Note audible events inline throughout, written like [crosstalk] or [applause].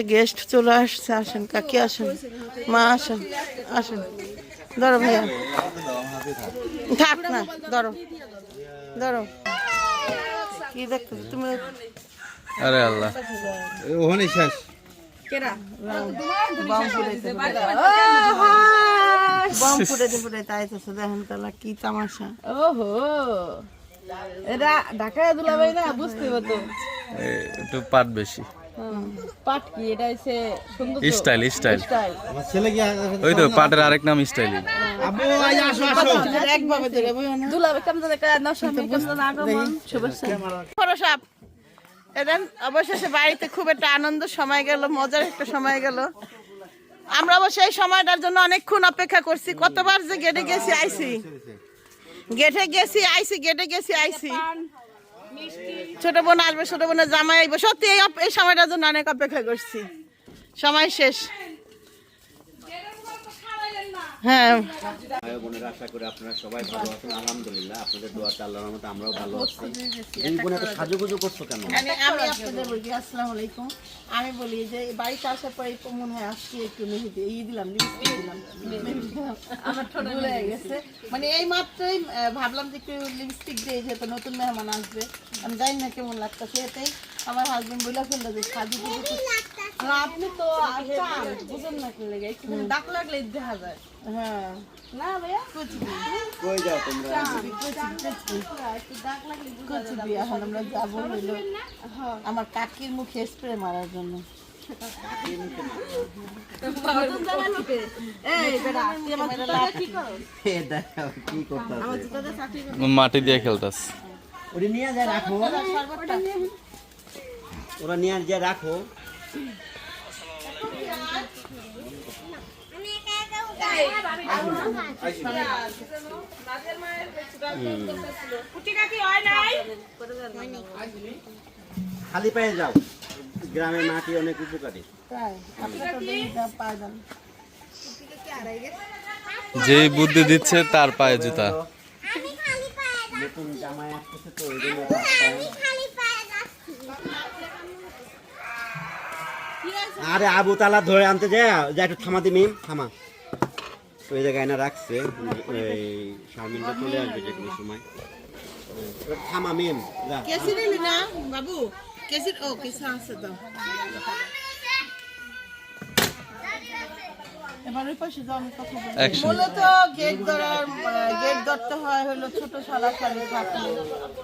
Guest চলে আসছে আসেন কাকি আসেন মা আসেন আসেন। ধরো ভাইয়া। থাক না ধরো ধরো। কি দেখতে তুমি আরে আল্লাহ। ওখানে শেষ। কি তামাশা। ওহো। এটা ঢাকা দুলাভাই না বুঝতে পারতো। একটু পাট বেশি। পাট কি এটা হচ্ছে সুন্দর স্টাইল স্টাইল। স্টাইল। আমার ছেলে কি ওই তো পাটের আরেক নাম স্টাইল। আবু আজ আসো আসো। একভাবে ধরে বইও না। দুলাভাই কেমন জানে না সামনে কেমন আগমন শুভেচ্ছা ফটোশপ এদেন অবশেষে বাড়িতে খুব একটা আনন্দ সময় গেল মজার একটা সময় গেল। আমরা অবশ্য এই সময়টার জন্য অনেকক্ষণ অপেক্ষা করছি কতবার যে গেটে গেছি আইছি। গেটে গেছি আইছি গেটে গেছি আইছি। ছোট বোন আসবে, ছোট বোনের জামাই আসবে সত্যি এই সময়টার জন্য অনেক অপেক্ষা করছি। সময় শেষ। হ্যাঁ। ভাই বোনেরা আশা করি আপনারা সবাই ভালো আছেন। আলহামদুলিল্লাহ আপনাদের দোয়াতে আল্লাহর মতো আমরাও ভালো আছি। দুই বোন এত সাজুগুজু করছ কেন? আমি আমি আপনাদের বলি আসসালামু আলাইকুম। আমি বলি যে বাড়িতে আসার পরে মনে হয় আজকে একটু মেহেদি ই দিলাম লিপস্টিক দিলাম। আমার ঠোঁট ভুলে গেছে। মানে এই মাত্রই ভাবলাম যে একটু লিপস্টিক দিয়ে যেহেতু নতুন মেহমান আসবে আমি জানি না কেমন লাগতেছে এতেই আমার হাজবেন্ড বলে ফেলল যে সাজু গুজু করতে- না, আপনি তো চান বুঝেন না কি লাগে একটু ডাক লাগলে দেখা যায়। হ্যাঁ। না ভাইয়া? কই যাও তোমরা? কুচি এখন আমরা যাব হইল আমার কাকির মুখে স্প্রে মারার জন্য। মাটি দিয়ে খেলতাস। ওটা নিয়ে যা রাখো। ওরা নিয়ে যা রাখো। খালি পায়ে যাও। গ্রামে মাটি অনেক উপকারী। যা বুদ্ধি দিচ্ছে তার পায়ে জুতা। নতুন জামাই আসতেছে তো ওই জন্য আরে আবু তালা ধরে আনতে যায় যা একটু থামা দিমি থামা। এই জায়গায় না রাখছে এই শারমিনটা চলে আসবে যে কোনো সময়। থামা মিম কেসি নিলি না বাবু? কেসি ও কেসি আছে তো। পাশে যাও কথা বলি। Action. মূলত গেট ধরার গেট ধরতে হয় হলো ছোট শালা শালি থাকলে।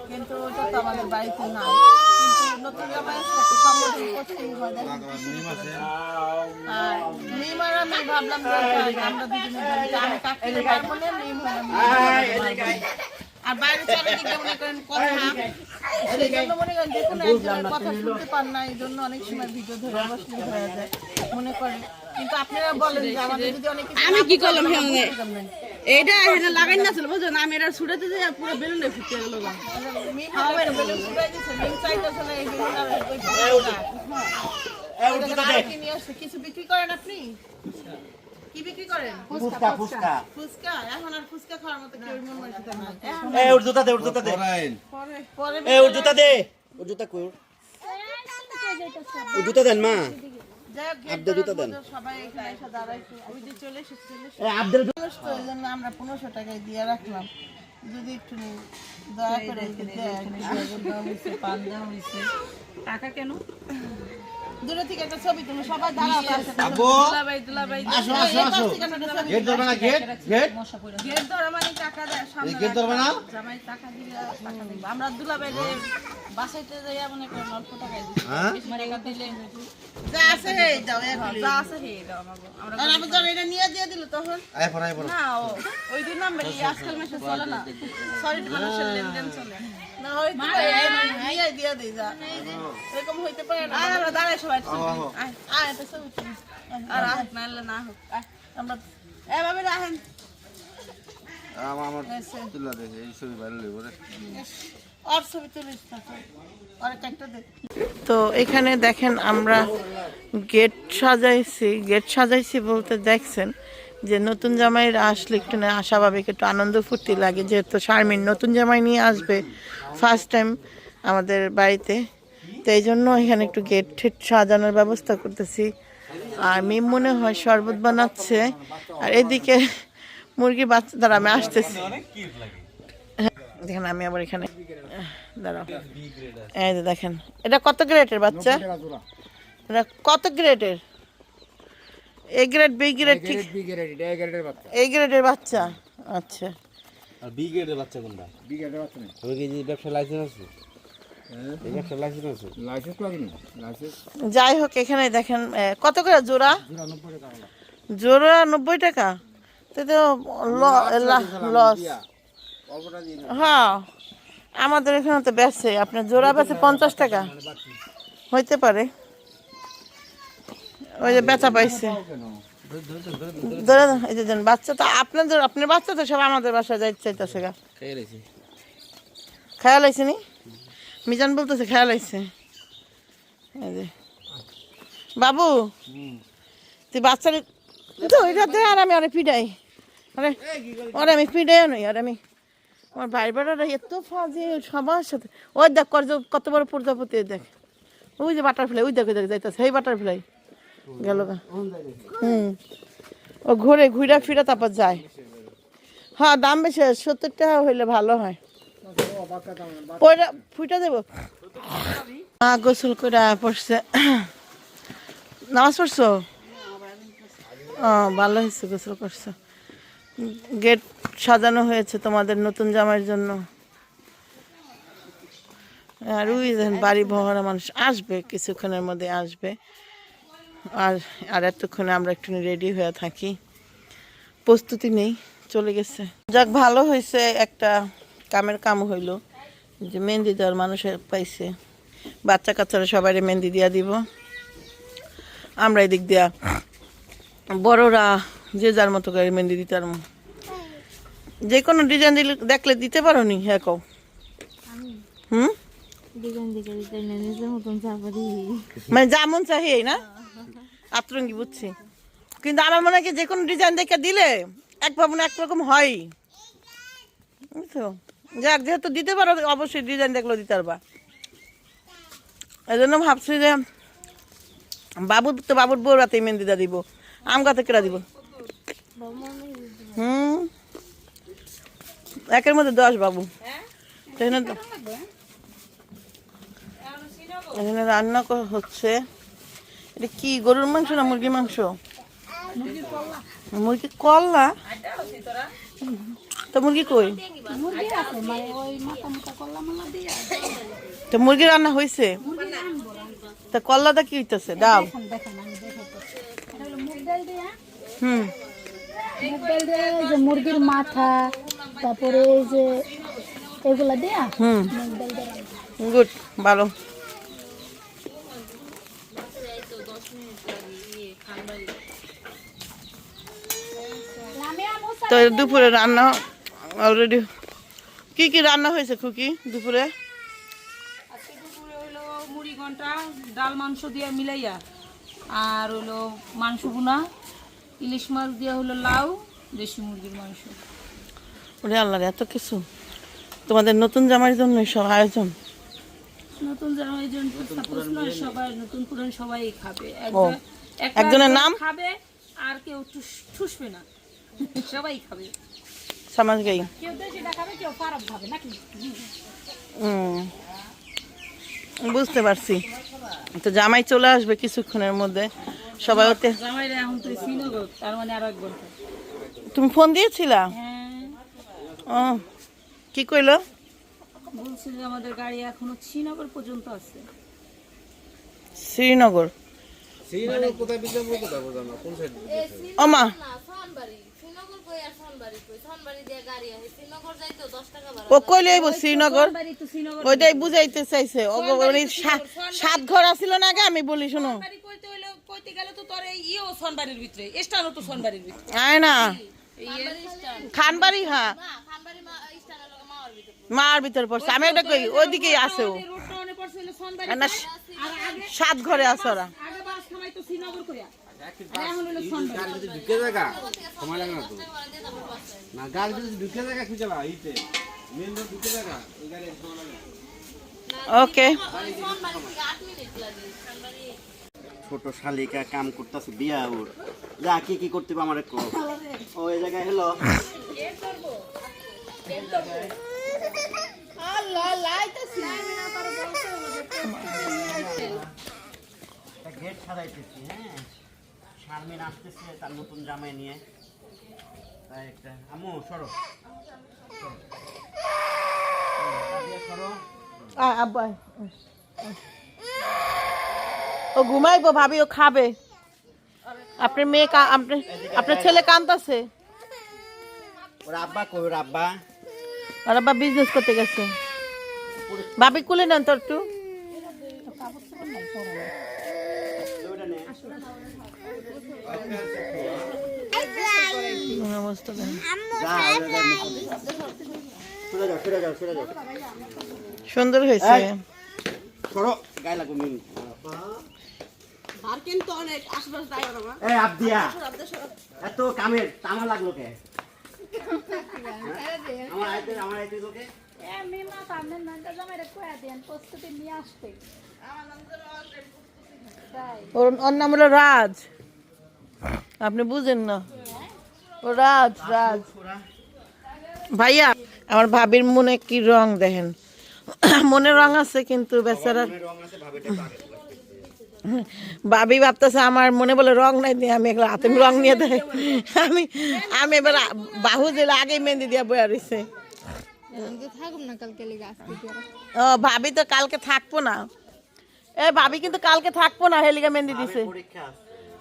কিন্তু ওটা তো আমাদের বাড়িতে নাই। মিম আর আমি ভাবলাম আমরা দুজনে আমি কাকির পারব না মিম আর বাইরে চারিদিকে মনে করেন কথা সেই জন্য মনে করেন যে কোনো একজনের কথা শুনতে পান না এই জন্য অনেক সময় ভিডিও ধরে হয়ে যায় মনে করেন। কিন্তু আপনারা বলেন যে আমাদের যদি অনেক আমি কি করলাম এইটা এখানে লাগাই না না আমি এটা ছুটাতে যাই পুরো বেলুনে ফুটে গেল। হ্যাঁ। এটা। কিছু বিক্রি করেন আপনি কি বিক্রি করেন ফুসকা ফুসকা ফুচকা এখন আর ফুচকা খাওয়ার মতো কেউ মন মানসিকতা নাই এ ওর জুতা দে ওর জুতা দে পরে এ ওর জুতা দে ওর জুতা কই ওর? ওর জুতা দেন মা যাই হোক, গেট আবদা জুতা দেন। জন্য আমরা পনেরোশো টাকায় দিয়ে রাখলাম যদি একটু দয়া করে টাকা কেন দূরে থেকে একটা ছবি তুমি সবাই দাঁড়াবে আবু দুলাভাই দুলাভাই আসো আসো আসো। গেট ধরবে না গেট গেট। গেট ধরা মানে টাকা দেয় সামনে গেট ধরবে না? জামাই টাকা দিলে টাকা দিবে। আমরা দুলাভাই রে বাসাইতে যাই মনে করেন অল্প টাকায় দিই। হ্যাঁ? টাকা দিলে যা আছে হে যাও এক যা আছে হে দাও আমাকে আমরা আর আমি যখন এটা নিয়ে দিয়ে দিল তখন? আয় পড় না ও ওই দুই নাম্বার আজকাল মেসে চলে না। [laughs] সরি মানুষের লেনদেন চলে। না ওই নিয়ে দিয়ে দিই যা। এরকম হইতে পারে না। আমরা দাঁড়াই সবাই আয়, আয় একটা আর আহ নাহলে না হোক। আমরা এ ভাবি রাখেন আমার আমার তুলা দে এই ছবি ভালো লইব রে। আর ছবি তুলিস না তো। আর একটা দে। তো এখানে দেখেন আমরা গেট সাজাইছি। গেট সাজাইছি বলতে দেখছেন। যে নতুন জামাইরা আসলে একটু না, স্বাভাবিক একটু আনন্দ ফুর্তি লাগে, যেহেতু শারমিন নতুন জামাই নিয়ে আসবে ফার্স্ট টাইম আমাদের বাড়িতে। তো এই জন্য এখানে একটু গেট ঠেট সাজানোর ব্যবস্থা করতেছি। আর মিম মনে হয় শরবত বানাচ্ছে। আর এদিকে মুরগির বাচ্চা দ্বারা আমি আসতেছি। দেখেন আমি আবার এখানে, দাঁড়াও। এই দেখেন, এটা কত গ্রেডের বাচ্চা? এটা কত গ্রেডের এ গ্রেড বি গ্রেড ঠিক এই গ্রেডের বাচ্চা। আচ্ছা। আর বি গ্রেডের বাচ্চা কোনটা? বি গ্রেডের বাচ্চা নেই। আমি কি যে ব্যবসা লাইসেন্স আছে? আছে? যাই হোক এখানে দেখেন কত করে জোড়া? জোড়া নব্বই টাকা তো তো লস হ্যাঁ। আমাদের এখানে তো বেচে আপনার জোড়া বেচে পঞ্চাশ টাকা। হইতে পারে। ওই যে বেচা পাইছে। ধরে এই যে বাচ্চা তো আপনাদের আপনার বাচ্চা তো সব আমাদের বাসায় যাইতে চাইতেছে গা। খেয়াল আইছে নি? মিজান বলতেছে খেয়াল আইছে। এই যে। বাবু তুই বাচ্চার তো দে আর আমি আরে পিডাই। আরে ওরে আমি পিডাই নই আর আমি আমার ভাই বেড়ারা এত ফাজে সবার সাথে ওই দেখ কত বড় প্রজাপতি দেখ। ওই যে বাটারফ্লাই ওই দেখ ওই দেখ যাইতেছে সেই বাটারফ্লাই। গেল হুম। ও ঘুরে ঘুরে ফিরে তারপর যায়। হ্যাঁ দাম বেশি সত্তর টাকা হইলে ভালো হয়। পয়রা ফুইটা দেব? মা গোসল করে পড়ছে। নামাজ পড়ছো? ও ভালো হয়েছে গোসল করছ। গেট সাজানো হয়েছে তোমাদের নতুন জামাইয়ের জন্য। আর ওই বাড়ি ভরা মানুষ আসবে কিছুক্ষণের মধ্যে আসবে। আর আর এতক্ষণে আমরা একটু রেডি হয়ে থাকি। প্রস্তুতি নেই চলে গেছে। যাক ভালো হয়েছে একটা কামের কাম হইল। যে মেহেন্দি দেওয়ার মানুষের পাইছে। বাচ্চা কাচ্চারা সবাই মেহেন্দি দিয়া দিব। আমরা এদিক দিয়া বড়রা যে যার মতো করে মেহেন্দি দিতে পারব। যে কোনো ডিজাইন দিলে দেখলে দিতে পারো নি হ্যাঁ কও। হুম? মানে যেমন চাহি না? আতরঙ্গি বুঝছি। কিন্তু আমার মনে হয় যে কোনো ডিজাইন দেখে দিলে এক ভাবনা একরকম হয় বুঝছ? যাক, যেহেতু দিতে পারো, অবশ্যই ডিজাইন দেখলেও দিতে পারবা। এই জন্য ভাবছি যে বাবুর তো বাবুর বউ রাতে মেহেন্দিটা দিব। আম গাছে কেরা দিব? হুম? একের মধ্যে দশ বাবু। এখানে রান্না হচ্ছে। এটা কি গরুর মাংস না মুরগির মাংস? মুরগি কল্লা তো মুরগি কই? তো মুরগি রান্না হয়েছে তা কল্লাটা কি হইতেছে? ডাব হুম। মুরগির মাথা তারপরে এই যে এগুলা দেয়া? হুম। গুড ভালো। তো দুপুরে রান্না অলরেডি কি কি রান্না হয়েছে খুকি দুপুরে? আজকে দুপুরে হইল মুড়ি ঘণ্টা ডাল মাংস দিয়ে মিলাইয়া। আর হইল মাংস ভুনা ইলিশ মাছ দিয়ে হলো লাউ দেশি মুরগির মাংস। ওরে আল্লাহ এত কিছু। তোমাদের নতুন জামার জন্য সব আয়োজন। নতুন জামাই জন প্রশ্ন সবাই নতুন পুরান সবাই খাবে। একজনের নাম? খাবে আর কেউ ঠুস- ঠুসবে না। [laughs] সবাই খাবে। সমাজ গাই। কেউ দেশিটা খাবে কেউ পারব খাবে নাকি? হুম। বুঝতে পারছি। তো জামাই চলে আসবে কিছুক্ষণের মধ্যে। সবাই ওতে জামাইরা এখন তো শ্রীনগর তার মানে আর এক ঘণ্টা তুমি ফোন দিয়েছিলা? হ্যাঁ। ও কি কইলো? বলছে যে আমাদের গাড়ি এখনও শ্রীনগর পর্যন্ত আছে। শ্রীনগর। শ্রীনগর কোথায় কোথায় কোন সাইড ওমা ও কইলে আইব শ্রীনগর? ওইটাই বুঝাইতে চাইছে। ও মানে সাত ঘর আছিল না আগে আমি বলি শোনো। আয় না। খানবাড়ি হ্যাঁ। মার ভিতর পড়ছে। আমি ওটা কই ওইদিকেই আছে ও। সাত ঘরে আছে ওরা। ঢুকে জায়গা সময় লাগে না তো। না গাড়ি যদি ঢুকে জায়গা খুঁজে বা ইতে মেন রোড ঢুকে জায়গা ওই গাড়ি সময় ওকে ছোট শালিকা কাম করতেছে বিয়া ওর। যা কি কি করতে হবে আমার ও এই জায়গায় হলো। গেট সাজাইতেছি হ্যাঁ। শারমিন আসতেছে তার নতুন জামাই নিয়ে। তাই একটা আমু সরো। সরো। ও ঘুমাইবো ভাবি ও খাবে। আপনার মেয়ে আপনার আপনার ছেলে কান্তাছে ওর আব্বা কই ওর আব্বা? আর আব্বা বিজনেস করতে গেছে। ভাবি কুলে নেন তোর একটু ওইটা নে। অবস্থা দেখেন। যা, ওইটা যা, নিচে দে। সরে যাও সরে যাও সরে যাও সুন্দর হয়েছে এই। সরো গায়ে লাগো মিন আর কিন্তু অনেক আশপাশ এই আবদিয়া এত কামের তামা লাগল কে? আমার আইতে আমার আইতে লোকে এমনি মাথা আপনার নানটা জামাইরা কয়া দেন প্রস্তুতি নিয়ে আসতে। ওর ওর নাম হলো রাজ। আপনি বুঝেন না। রাজ রাজ। ভাইয়া আমার ভাবির মনে কি রং দেখেন? মনে রং আছে কিন্তু বেচারা ভাবি ভাবতেছে আমার মনে বলে রং নাই দিয়ে আমি এগুলো হাতে রং নিয়ে দেয় আমি আমি এবার বাহু দিলে আগে মেহেন্দি দিয়ে বয়া রয়েছে ও ভাবি তো কালকে থাকব না। এ ভাবি কিন্তু কালকে থাকব না হেলিকা মেহেন্দি দিছে।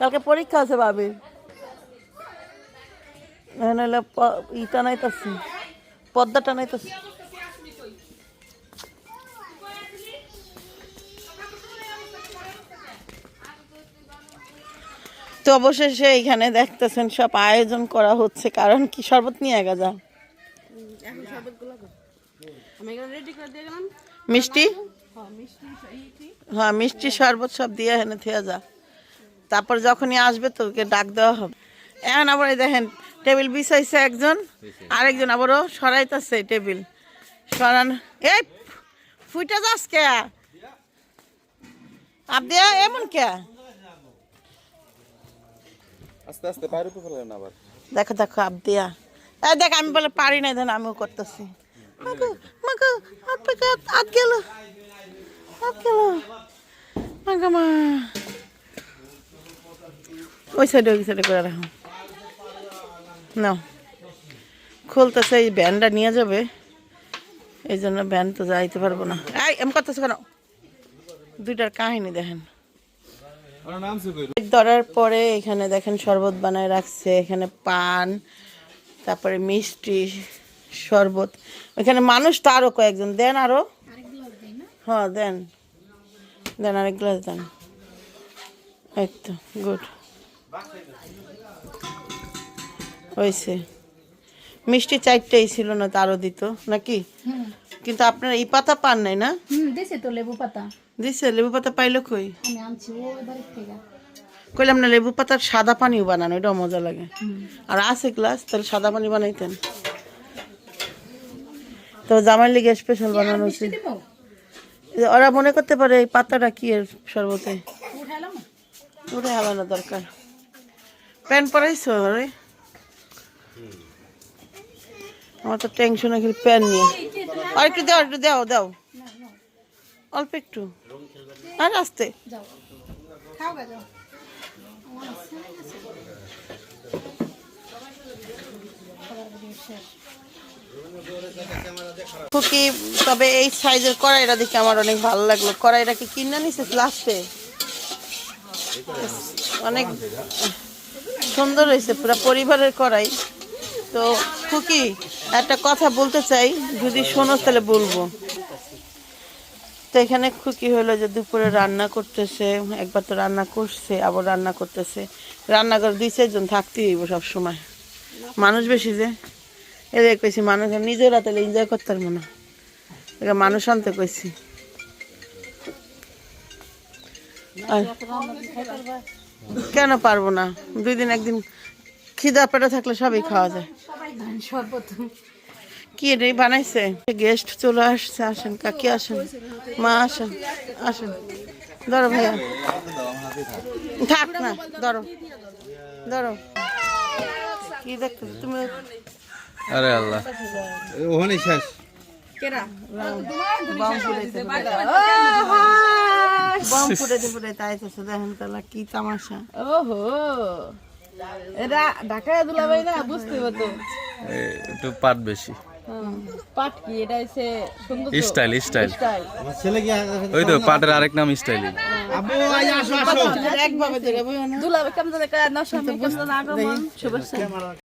কালকে পরীক্ষা আছে। ভাবি নাহলে প- ইটা নাইতাছি পদ্মাটা নাইতাছি তো অবশেষে এখানে দেখতেছেন সব আয়োজন করা হচ্ছে কারণ কি শরবত নিয়ে গেজা মিষ্টি? হ্যাঁ মিষ্টি শরবত সব দিয়ে এনে থেয়া যা। তারপর যখনই আসবে তোকে ডাক দেওয়া হবে। এখন আবার দেখেন টেবিল বিছাইছে একজন আরেকজন আবারও সরাইতেছে টেবিল। সরান এই ফুইটা যাস কে? আপনি এমন কে? আস্তে আস্তে পায়ের উপর ফেলেন আবার। দেখো দেখো এই দেখ আমি বলে পারি না ধরেন আমিও করতেছি। মাগো মাগো হাত থেকে হাত হাত গেল? হাত গেল? মাগো মা। ওই সাইডে ওই সাইডে করে রাখো। নাও। খুলতেছে এই ব্যানটা নিয়ে যাবে। এই জন্য ব্যান তো যাইতে পারব না। এই এম করতেছে কেন? দুইটার কাহিনী দেখেন। ধরার পরে এখানে দেখেন শরবত বানায় রাখছে এখানে পান তারপরে মিষ্টি শরবত। এখানে মানুষ তো আরও কয়েকজন। দেন আরও। হ্যাঁ দেন। দেন আরেক গ্লাস দেন। একদম গুড। হয়েছে। মিষ্টি চারটেই ছিল না তারও দিত নাকি? কিন্তু আপনার এই পাতা পান নাই না? দিছে তো লেবু পাতা। দিছে? লেবু পাতা পাইলো কই? আমি আনছি কইলাম না লেবু পাতার সাদা পানিও বানানো এটাও মজা লাগে। আর আছে গ্লাস তাহলে সাদা পানি বানাইতেন। তো জামাই লিগে স্পেশাল বানানো যে ওরা মনে করতে পারে এই পাতাটা কি এর শরবতে? ওটা হালানো দরকার। প্যান্ট পরাইছো রে আমার তো টেনশন আছে প্যান নিয়ে। আর একটু দাও একটু দাও দাও। অল্প একটু। আর আসতে। খুকি তবে এই সাইজের কড়াইটা দেখে আমার অনেক ভালো লাগল। কড়াইটা কি কিনে নিছে লাস্টে? অনেক সুন্দর হয়েছে, পুরো পরিবারের কড়াই। তো খুকি একটা কথা বলতে চাই, যদি শোনো তাহলে বলব। তো এখানে খুকি হলো যে দুপুরে রান্না করতেছে, একবার তো রান্না করছে, আবার রান্না করতেছে। রান্নাঘর দুই চারজন থাকতেই হইব সব সময় মানুষ বেশি যে। এদের কইছি, মানুষ নিজেরা তাহলে এনজয় করতে পারব না। এবার মানুষ আনতে কইছি। কেন পারব না? দুই দিন একদিন খিদা পেটা থাকলে সবই খাওয়া যায়। কি রে বানাইছে? গেস্ট চলে আসছে আসেন কাকি আসেন। মা আসেন আসেন। ধরো ভাইয়া। থাক না ধরো। ধরো। কি দেখতে তুমি আরে আল্লাহ। ওখানে শেষ। Bomb bomb ফুটাইতে। ফুটাইতে আইতেছে দেখেন তাহলে কি তামাশা। ওহো। এরা ঢাকায় দুলাভাই না বুঝতে পারতো। একটু পাট বেশি। পাট কি? এটা হচ্ছে সুন্দর স্টাইল স্টাইল। স্টাইল। ছেলে কি ওই তো পাটের আরেক নাম স্টাইল। আবু আয় আসো আসো। একভাবে ধরে বই কেমন জানে নশা কেমন আগমন শুভেচ্ছা।